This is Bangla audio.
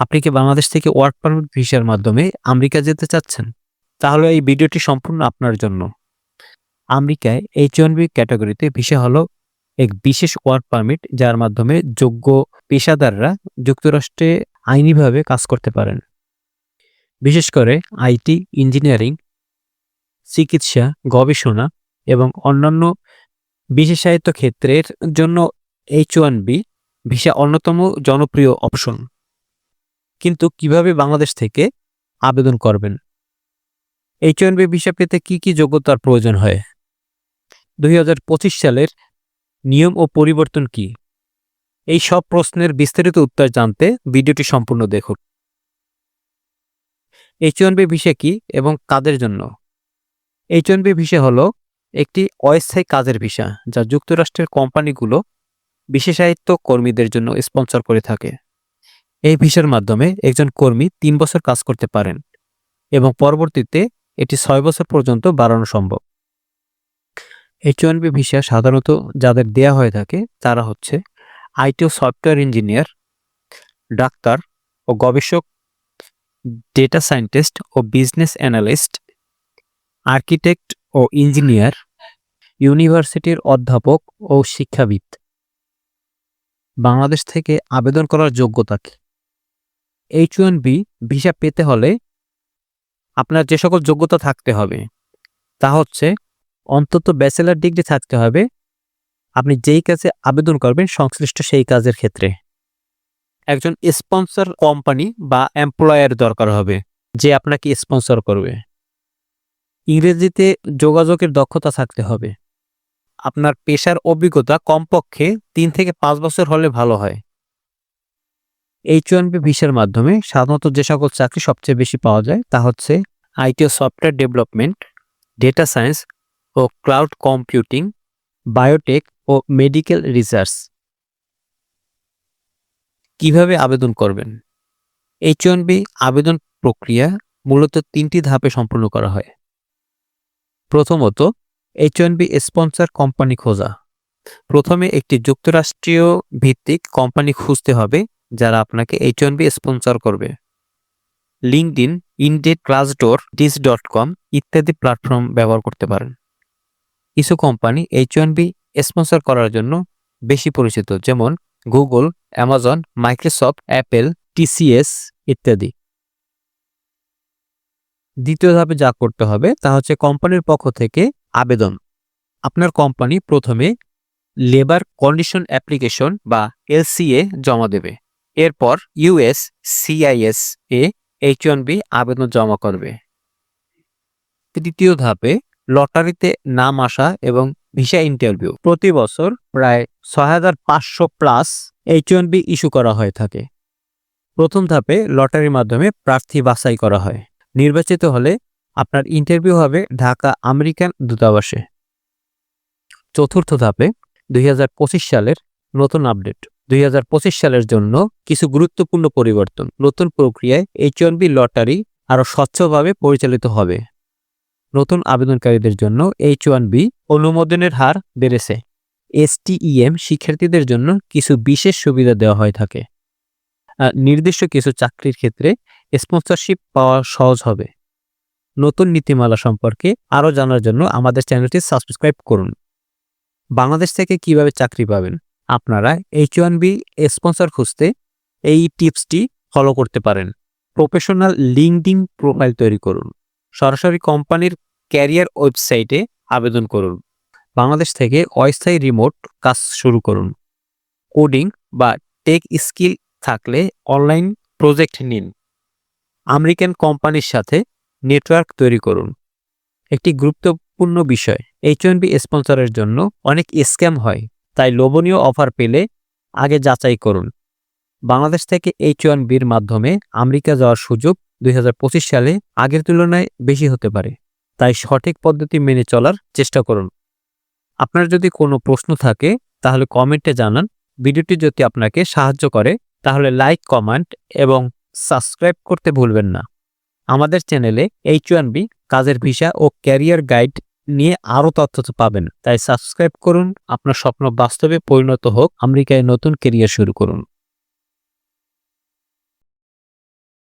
আপনি কি বাংলাদেশ থেকে ওয়ার্ক পারমিট ভিসার মাধ্যমে আমেরিকা যেতে চাচ্ছেন? তাহলে এই ভিডিওটি সম্পূর্ণ আপনার জন্য। আমেরিকায় এইচ ওয়ান বি ক্যাটাগরিতে ভিসা হলো এক বিশেষ ওয়ার্ক পারমিট যার মাধ্যমে যোগ্য পেশাদাররা যুক্তরাষ্ট্রে আইনিভাবে কাজ করতে পারেন। বিশেষ করে আইটি ইঞ্জিনিয়ারিং চিকিৎসা, গবেষণা এবং অন্যান্য বিশেষায়িত ক্ষেত্রের জন্য এইচ ওয়ান বি ভিসা অন্যতম জনপ্রিয় অপশন কিন্তু কীভাবে বাংলাদেশ থেকে আবেদন করবেন? এইচ ওয়ান বি ভিসা পেতে কি কি যোগ্যতার প্রয়োজন হয়? দুই হাজার পঁচিশ সালের নিয়ম ও পরিবর্তন কি? এই সব প্রশ্নের বিস্তারিত উত্তর জানতে ভিডিওটি সম্পূর্ণ দেখুন। এইচ ওয়ান বি ভিসা কি এবং কাদের জন্য? এইচ ওয়ান বি ভিসা হলো একটি অস্থায়ী কাজের ভিসা যা যুক্তরাষ্ট্রের কোম্পানিগুলো বিশেষায়িত কর্মীদের জন্য স্পন্সর করে থাকে। এই ভিসার মাধ্যমে একজন কর্মী তিন বছর কাজ করতে পারেন এবং পরবর্তীতে এটি ছয় বছর পর্যন্ত বাড়ানো সম্ভব। এইচ ওয়ান বি ভিসা সাধারণত যাদের দেয়া হয়ে থাকে তারা হচ্ছে আইটি ও সফটওয়্যার ইঞ্জিনিয়ার, ডাক্তার ও গবেষক, ডেটা সায়েন্টিস্ট ও বিজনেস অ্যানালিস্ট, আর্কিটেক্ট ও ইঞ্জিনিয়ার, ইউনিভার্সিটির অধ্যাপক ও শিক্ষাবিদ। বাংলাদেশ থেকে আবেদন করার যোগ্যতা কি? এইচ ওয়ান বি ভিসা পেতে হলে আপনার যে সকল যোগ্যতা থাকতে হবে, তা হচ্ছে অন্তত ব্যাচেলার ডিগ্রি থাকতে হবে। আপনি যেই কাজে আবেদন করবেন, সংশ্লিষ্ট সেই কাজের ক্ষেত্রে। একজন স্পন্সর কোম্পানি বা এমপ্লয়ার দরকার হবে, যে আপনাকে স্পন্সর করবে। ইংরেজিতে যোগাযোগের দক্ষতা থাকতে হবে। আপনার পেশার অভিজ্ঞতা কমপক্ষে তিন থেকে পাঁচ বছর হলে ভালো হয়। এইচ ওয়ান বি ভিসার মাধ্যমে সাধারণত যে সকল চাকরি সবচেয়ে বেশি পাওয়া যায় তা হচ্ছে IT software development data science O cloud computing biotech ও মেডিকেল রিসার্চ কীভাবে আবেদন করবেন? এইচ ওয়ান বি আবেদন প্রক্রিয়া মূলত তিনটি ধাপে সম্পূর্ণ করা হয়। প্রথমত H one B sponsor company খোঁজা। প্রথমে একটি যুক্তরাষ্ট্রীয় ভিত্তিক কোম্পানি খুঁজতে হবে যারা আপনাকে এইচ ওয়ান বি স্পন্সর করবে। LinkedIn Indeed Glassdoor Dice dot com ইত্যাদি প্ল্যাটফর্ম ব্যবহার করতে পারেন। কিছু company H one B sponsor করার জন্য বেশি পরিচিত, যেমন Google Amazon Microsoft Apple TCS ইত্যাদি। দ্বিতীয় ধাপে যা করতে হবে, তা হচ্ছে কোম্পানির পক্ষ থেকে আবেদন। আপনার কোম্পানি প্রথমে লেবার কন্ডিশন অ্যাপ্লিকেশন বা এলসিএ জমা দেবে। এরপর ইউএস সিআইএস এ এইচ ওয়ান বি আবেদন জমা করবে। তৃতীয় ধাপে লটারিতে নাম আসা এবং ভিসা ইন্টারভিউ। প্রতি বছর প্রায় ছয় হাজার পাঁচশো plus H one B issue করা হয়ে থাকে। প্রথম ধাপে লটারির মাধ্যমে প্রার্থী বাছাই করা হয়। নির্বাচিত হলে আপনার ইন্টারভিউ হবে ঢাকা আমেরিকান দূতাবাসে। চতুর্থ ধাপে দুই হাজার পঁচিশ সালের নতুন আপডেট। দুই হাজার পঁচিশ সালের জন্য কিছু গুরুত্বপূর্ণ পরিবর্তন। নতুন প্রক্রিয়ায় এইচ ওয়ান বি লটারি আরও স্বচ্ছভাবে পরিচালিত হবে। নতুন আবেদনকারীদের জন্য এইচ ওয়ান বি অনুমোদনের হার বেড়েছে। এসটিইএম শিক্ষার্থীদের জন্য কিছু বিশেষ সুবিধা দেওয়া হয়ে থাকে। নির্দিষ্ট কিছু চাকরির ক্ষেত্রে স্পন্সরশিপ পাওয়া সহজ হবে। নতুন নীতিমালা সম্পর্কে আরও জানার জন্য আমাদের চ্যানেলটি সাবস্ক্রাইব করুন। বাংলাদেশ থেকে কীভাবে চাকরি পাবেন? আপনারা এইচ ওয়ান বি স্পন্সর খুঁজতে এই টিপসটি ফলো করতে পারেন। প্রফেশনাল লিঙ্কডিং প্রোফাইল তৈরি করুন। সরাসরি কোম্পানির ক্যারিয়ার ওয়েবসাইটে আবেদন করুন। বাংলাদেশ থেকে অস্থায়ী রিমোট কাজ শুরু করুন। কোডিং বা টেক স্কিল থাকলে অনলাইন প্রজেক্ট নিন। আমেরিকান কোম্পানির সাথে নেটওয়ার্ক তৈরি করুন। একটি গুরুত্বপূর্ণ বিষয় এইচ ওয়ান বি স্পন্সরের জন্য অনেক স্ক্যাম হয়। তাই লোভনীয় অফার পেলে আগে যাচাই করুন। বাংলাদেশ থেকে এইচ ওয়ান বির মাধ্যমে আমেরিকা যাওয়ার সুযোগ দুই হাজার পঁচিশ সালে আগের তুলনায় বেশি হতে পারে, তাই সঠিক পদ্ধতি মেনে চলার চেষ্টা করুন। আপনার যদি কোনো প্রশ্ন থাকে, তাহলে কমেন্টে জানান। ভিডিওটি যদি আপনাকে সাহায্য করে, তাহলে লাইক, কমেন্ট এবং সাবস্ক্রাইব করতে ভুলবেন না। আমাদের চ্যানেলে এইচ ওয়ান বি, কাজের ভিসা ও ক্যারিয়ার গাইড নিয়ে আরও তথ্য পাবেন। তাই সাবস্ক্রাইব করুন, আপনার স্বপ্ন বাস্তবে পরিণত হোক, আমেরিকায় নতুন কেরিয়ার শুরু করুন।